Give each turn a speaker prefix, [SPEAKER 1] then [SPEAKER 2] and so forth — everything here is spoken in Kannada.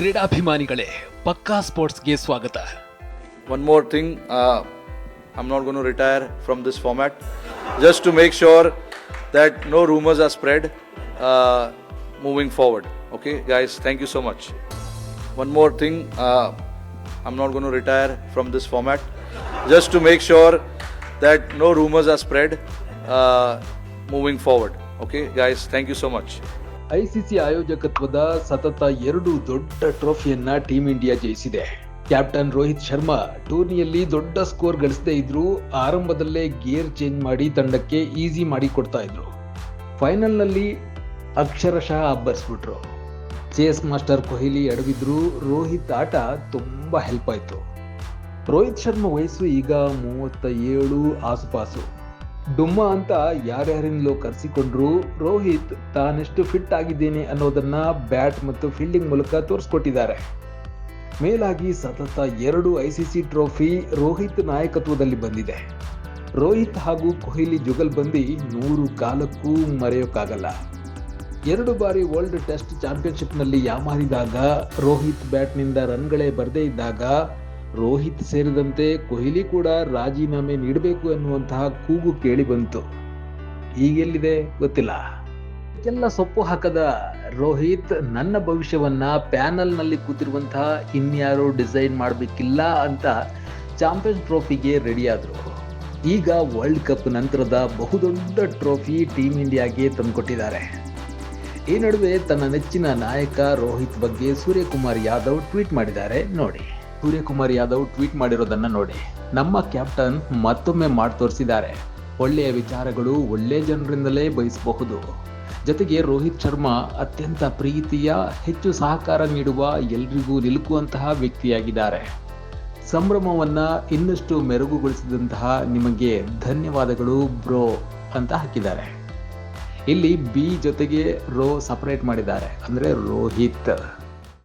[SPEAKER 1] ಕ್ರೀಡಾಭಿಮಾನಿಗಳೇ ಪಕ್ಕಾ ಸ್ಪೋರ್ಟ್ಸ್ಗೆ ಸ್ವಾಗತ
[SPEAKER 2] one more thing uh, i'm not going to retire from this format just to make sure that no rumors are spread uh, moving forward okay guys thank you so much one more thing uh, i'm not going to retire from this format just to make sure that no rumors are spread uh, moving forward okay guys thank you so much
[SPEAKER 3] ICC ಆಯೋಜಕತ್ವದ ಸತತ ಎರಡು ದೊಡ್ಡ ಟ್ರೋಫಿಯನ್ನ ಟೀಂ ಇಂಡಿಯಾ ಜಯಿಸಿದೆ. ಕ್ಯಾಪ್ಟನ್ ರೋಹಿತ್ ಶರ್ಮಾ ಟೂರ್ನಿಯಲ್ಲಿ ದೊಡ್ಡ ಸ್ಕೋರ್ ಗಳಿಸದೇ ಇದ್ರು ಆರಂಭದಲ್ಲೇ ಗೇರ್ ಚೇಂಜ್ ಮಾಡಿ ತಂಡಕ್ಕೆ ಈಸಿ ಮಾಡಿ ಕೊಡ್ತಾ ಇದ್ರು. ಫೈನಲ್ನಲ್ಲಿ ಅಕ್ಷರಶಃ ಅಬ್ಬರಿಸ್ಬಿಟ್ರು. ಚೇಸ್ ಮಾಸ್ಟರ್ ಕೊಹ್ಲಿ ಎಡವಿದ್ರು ರೋಹಿತ್ ಆಟ ತುಂಬಾ ಹೆಲ್ಪ್ ಆಯ್ತು. ರೋಹಿತ್ ಶರ್ಮಾ ವಯಸ್ಸು ಈಗ ಮೂವತ್ತ ಏಳು ಆಸುಪಾಸು. ಡುಮ್ಮ ಅಂತ ಯಾರ್ಯಾರಿಂದಲೋ ಕರೆಸಿಕೊಂಡ್ರು. ರೋಹಿತ್ ತಾನೆಷ್ಟು ಫಿಟ್ ಆಗಿದ್ದೇನೆ ಅನ್ನೋದನ್ನ ಬ್ಯಾಟ್ ಮತ್ತು ಫೀಲ್ಡಿಂಗ್ ಮೂಲಕ ತೋರಿಸ್ಕೊಟ್ಟಿದ್ದಾರೆ. ಮೇಲಾಗಿ ಸತತ ಎರಡು ಐಸಿಸಿ ಟ್ರೋಫಿ ರೋಹಿತ್ ನಾಯಕತ್ವದಲ್ಲಿ ಬಂದಿದೆ. ರೋಹಿತ್ ಹಾಗೂ ಕೊಹ್ಲಿ ಜುಗಲ್ ಬಂದಿ ನೂರು ಕಾಲಕ್ಕೂ ಮರೆಯೋಕ್ಕಾಗಲ್ಲ. ಎರಡು ಬಾರಿ ವರ್ಲ್ಡ್ ಟೆಸ್ಟ್ ಚಾಂಪಿಯನ್ಶಿಪ್ನಲ್ಲಿ ಯಾಮಾರಿದಾಗ ರೋಹಿತ್ ಬ್ಯಾಟ್ನಿಂದ ರನ್ಗಳೇ ಬರದೇ ಇದ್ದಾಗ ರೋಹಿತ್ ಸೇರಿದಂತೆ ಕೊಹ್ಲಿ ಕೂಡ ರಾಜೀನಾಮೆ ನೀಡಬೇಕು ಎನ್ನುವಂತಹ ಕೂಗು ಕೇಳಿ ಬಂತು. ಈಗೆಲ್ಲಿದೆ ಗೊತ್ತಿಲ್ಲ. ಎಲ್ಲ ಸೊಪ್ಪು ಹಾಕದ ರೋಹಿತ್ ನನ್ನ ಭವಿಷ್ಯವನ್ನ ಪ್ಯಾನಲ್ನಲ್ಲಿ ಕೂತಿರುವಂತಹ ಇನ್ಯಾರು ಡಿಸೈನ್ ಮಾಡಬೇಕಿಲ್ಲ ಅಂತ ಚಾಂಪಿಯನ್ ಟ್ರೋಫಿಗೆ ರೆಡಿ ಆದ್ರು ಈಗ ವರ್ಲ್ಡ್ ಕಪ್ ನಂತರದ ಬಹುದೊಡ್ಡ ಟ್ರೋಫಿ ಟೀಮ್ ಇಂಡಿಯಾಗೆ ತಂದುಕೊಟ್ಟಿದ್ದಾರೆ. ಈ ನಡುವೆ ತನ್ನ ನೆಚ್ಚಿನ ನಾಯಕ ರೋಹಿತ್ ಬಗ್ಗೆ ಸೂರ್ಯಕುಮಾರ್ ಯಾದವ್ ಟ್ವೀಟ್ ಮಾಡಿದ್ದಾರೆ ನೋಡಿ. ಸೂರ್ಯಕುಮಾರ್ ಯಾದವ್ ಟ್ವೀಟ್ ಮಾಡಿರೋದನ್ನ ನೋಡಿ. ನಮ್ಮ ಕ್ಯಾಪ್ಟನ್ ಮತ್ತೊಮ್ಮೆ ಮಾಡಿ ತೋರಿಸಿದ್ದಾರೆ. ಒಳ್ಳೆಯ ವಿಚಾರಗಳು ಒಳ್ಳೆಯ ಜನರಿಂದಲೇ ಬಯಸಬಹುದು. ಜೊತೆಗೆ ರೋಹಿತ್ ಶರ್ಮಾ ಅತ್ಯಂತ ಪ್ರೀತಿಯ, ಹೆಚ್ಚು ಸಹಕಾರ ನೀಡುವ, ಎಲ್ರಿಗೂ ನಿಲುಕುವಂತಹ ವ್ಯಕ್ತಿಯಾಗಿದ್ದಾರೆ. ಸಂಭ್ರಮವನ್ನು ಇನ್ನಷ್ಟು ಮೆರುಗುಗೊಳಿಸಿದಂತಹ ನಿಮಗೆ ಧನ್ಯವಾದಗಳು ಬ್ರೋ ಅಂತ ಹಾಕಿದ್ದಾರೆ. ಇಲ್ಲಿ ಬಿ ಜೊತೆಗೆ ರೋ ಸಪರೇಟ್ ಮಾಡಿದ್ದಾರೆ. ಅಂದ್ರೆ ರೋಹಿತ್.